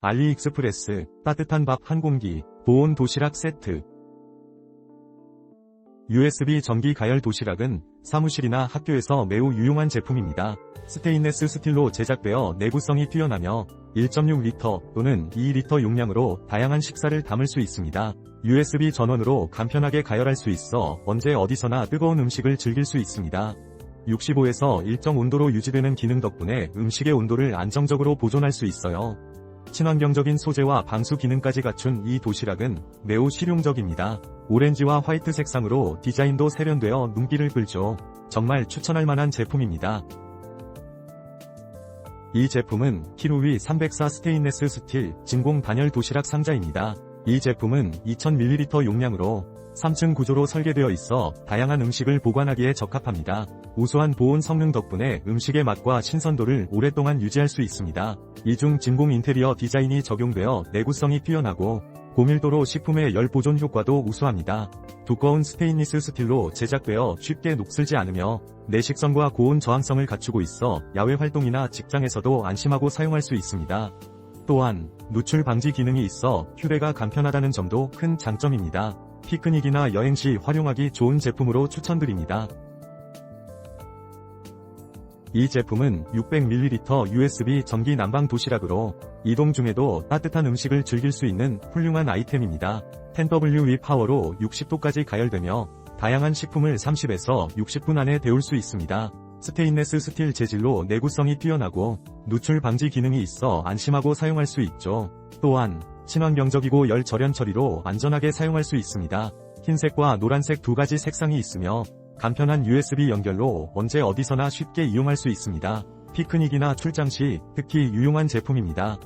알리익스프레스, 따뜻한 밥 한 공기, 보온 도시락 세트. USB 전기 가열 도시락은 사무실이나 학교에서 매우 유용한 제품입니다. 스테인레스 스틸로 제작되어 내구성이 뛰어나며 1.6리터 또는 2리터 용량으로 다양한 식사를 담을 수 있습니다. USB 전원으로 간편하게 가열할 수 있어 언제 어디서나 뜨거운 음식을 즐길 수 있습니다. 65에서 일정 온도로 유지되는 기능 덕분에 음식의 온도를 안정적으로 보존할 수 있어요. 친환경적인 소재와 방수 기능까지 갖춘 이 도시락은 매우 실용적입니다. 오렌지와 화이트 색상으로 디자인도 세련되어 눈길을 끌죠. 정말 추천할 만한 제품입니다. 이 제품은 키루위 304 스테인레스 스틸 진공 단열 도시락 상자입니다. 이 제품은 2000ml 용량으로 3층 구조로 설계되어 있어 다양한 음식을 보관하기에 적합합니다. 우수한 보온 성능 덕분에 음식의 맛과 신선도를 오랫동안 유지할 수 있습니다. 이중 진공 인테리어 디자인이 적용되어 내구성이 뛰어나고 고밀도로 식품의 열 보존 효과도 우수합니다. 두꺼운 스테인리스 스틸로 제작되어 쉽게 녹슬지 않으며 내식성과 고온 저항성을 갖추고 있어 야외 활동이나 직장에서도 안심하고 사용할 수 있습니다. 또한 누출 방지 기능이 있어 휴대가 간편하다는 점도 큰 장점입니다. 피크닉이나 여행 시 활용하기 좋은 제품으로 추천드립니다. 이 제품은 600ml USB 전기 난방 도시락으로 이동 중에도 따뜻한 음식을 즐길 수 있는 훌륭한 아이템입니다. 10W 파워로 60도까지 가열되며 다양한 식품을 30에서 60분 안에 데울 수 있습니다. 스테인레스 스틸 재질로 내구성이 뛰어나고 누출 방지 기능이 있어 안심하고 사용할 수 있죠. 또한 친환경적이고 열 절연 처리로 안전하게 사용할 수 있습니다. 흰색과 노란색 두 가지 색상이 있으며 간편한 USB 연결로 언제 어디서나 쉽게 이용할 수 있습니다. 피크닉이나 출장 시 특히 유용한 제품입니다.